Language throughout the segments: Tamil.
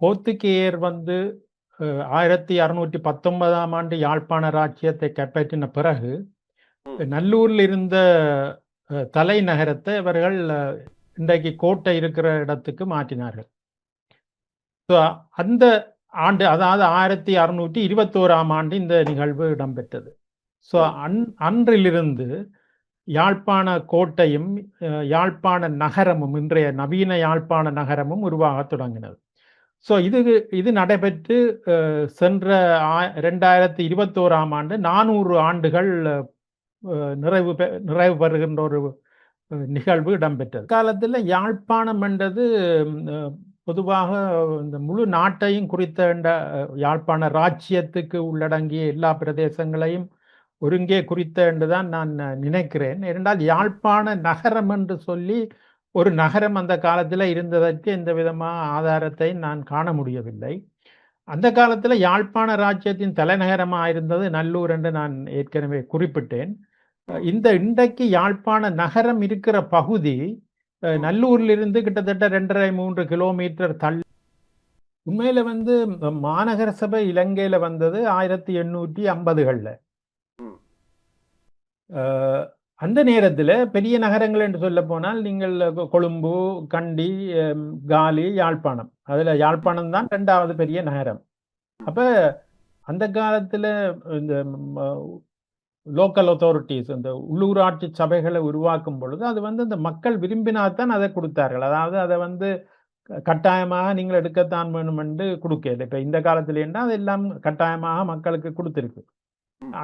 போர்த்துகேயர் வந்து ஆயிரத்தி அறுநூற்றி பத்தொன்பதாம் ஆண்டு யாழ்ப்பாண ராஜ்யத்தை கைப்பற்றின பிறகு. நல்லூரில் இருந்த தலைநகரத்தை இவர்கள் இன்றைக்கு கோட்டை இருக்கிற இடத்துக்கு மாற்றினார்கள். ஸோ அந்த ஆண்டு அதாவது ஆயிரத்தி அறுநூற்றி இருபத்தோராம் ஆண்டு இந்த நிகழ்வு இடம்பெற்றது. ஸோ அன் அன்றிலிருந்து யாழ்ப்பாண கோட்டையும் யாழ்ப்பாண நகரமும் இன்றைய நவீன யாழ்ப்பாண நகரமும் உருவாகத் தொடங்கினது. ஸோ இது இது நடைபெற்று சென்ற ஆ- ரெண்டாயிரத்தி இருபத்தோராம் ஆண்டு நானூறு ஆண்டுகள் நிறைவு பெ- நிறைவு பெறுகின்ற ஒரு நிகழ்வு இடம்பெற்றது. காலத்தில் யாழ்ப்பாணம் என்றது பொதுவாக இந்த முழு நாட்டையும் குறித்த யாழ்ப்பாண ராஜ்யத்துக்கு உள்ளடங்கிய எல்லா பிரதேசங்களையும் ஒருங்கே குறித்த என்றுதான் நான் நினைக்கிறேன். ஏனென்றால் யாழ்ப்பாண நகரம் என்று சொல்லி ஒரு நகரம் அந்த காலத்தில் இருந்ததற்கு எந்த விதமான ஆதாரத்தை நான் காண முடியவில்லை. அந்த காலத்தில் யாழ்ப்பாண ராஜ்யத்தின் தலைநகரமாக இருந்தது நல்லூர் என்று நான் ஏற்கனவே குறிப்பிட்டேன். இந்த இன்றைக்கு யாழ்ப்பாண நகரம் இருக்கிற பகுதி நல்லூரிலிருந்து கிட்டத்தட்ட ரெண்டரை மூன்று கிலோமீட்டர் தள்ளி உண்மையில வந்து மாநகர சபை இலங்கையில வந்தது ஆயிரத்தி எண்ணூற்றி ஐம்பதுகளில். அந்த நேரத்தில் பெரிய நகரங்கள் என்று சொல்ல போனால் நீங்கள் கொழும்பு கண்டி காலி யாழ்ப்பாணம். அதில் யாழ்ப்பாணம் தான் ரெண்டாவது பெரிய நகரம். அப்போ அந்த காலத்தில் இந்த லோக்கல் அத்தாரிட்டிஸ் இந்த உள்ளூராட்சி சபைகளை உருவாக்கும் பொழுது அது வந்து இந்த மக்கள் விரும்பினால்தான் அதை கொடுத்தார்கள். அதாவது அதை வந்து க- கட்டாயமாக நீங்கள் எடுக்கத்தான் வேணும் என்று கொடுக்கல. இப்போ இந்த காலத்துலேன்னா அது எல்லாம் கட்டாயமாக மக்களுக்கு கொடுத்துருக்கு.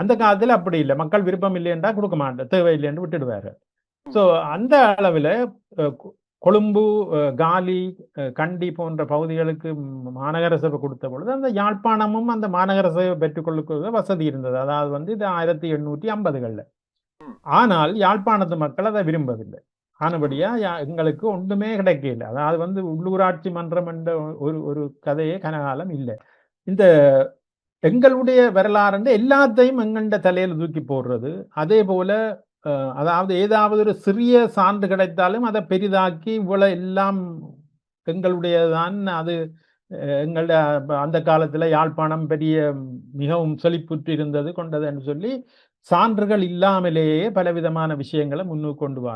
அந்த காலத்துல அப்படி இல்லை. மக்கள் விருப்பம் இல்லைன்றா கொடுக்க மாட்டேன் தேவை இல்லைன்னு விட்டுடுவாரு ஸோ அந்த அளவில் கொழும்பு காலி கண்டி போன்ற பகுதிகளுக்கு மாநகர சபை கொடுத்த பொழுது அந்த யாழ்ப்பாணமும் அந்த மாநகர சபை பெற்றுக்கொள்ள வசதி இருந்தது. அதாவது வந்து இது ஆயிரத்தி எண்ணூற்றி ஐம்பதுகளில். ஆனால் யாழ்ப்பாணத்து மக்கள் அதை விரும்பவில்லை. ஆனபடியா எங்களுக்கு ஒன்றுமே கிடைக்கல அதாவது வந்து உள்ளூராட்சி மன்றம் என்ற ஒரு ஒரு கதையே கனகாலம் இல்லை. இந்த எங்களுடைய வரலாறு எல்லாத்தையும் எங்கள்கிட்ட தலையில் தூக்கி போடுறது. அதே போல அதாவது ஏதாவது ஒரு சிறிய சான்று கிடைத்தாலும் அதை பெரிதாக்கி இவ்வளோ எல்லாம் எங்களுடையதான் அது எங்களுடைய அந்த காலத்தில் யாழ்ப்பாணம் பெரிய மிகவும் செழிப்புற்று இருந்தது கொண்டதுன்னு சொல்லி சான்றுகள் இல்லாமலேயே பலவிதமான விஷயங்களை முன்னுக்கு கொண்டு வர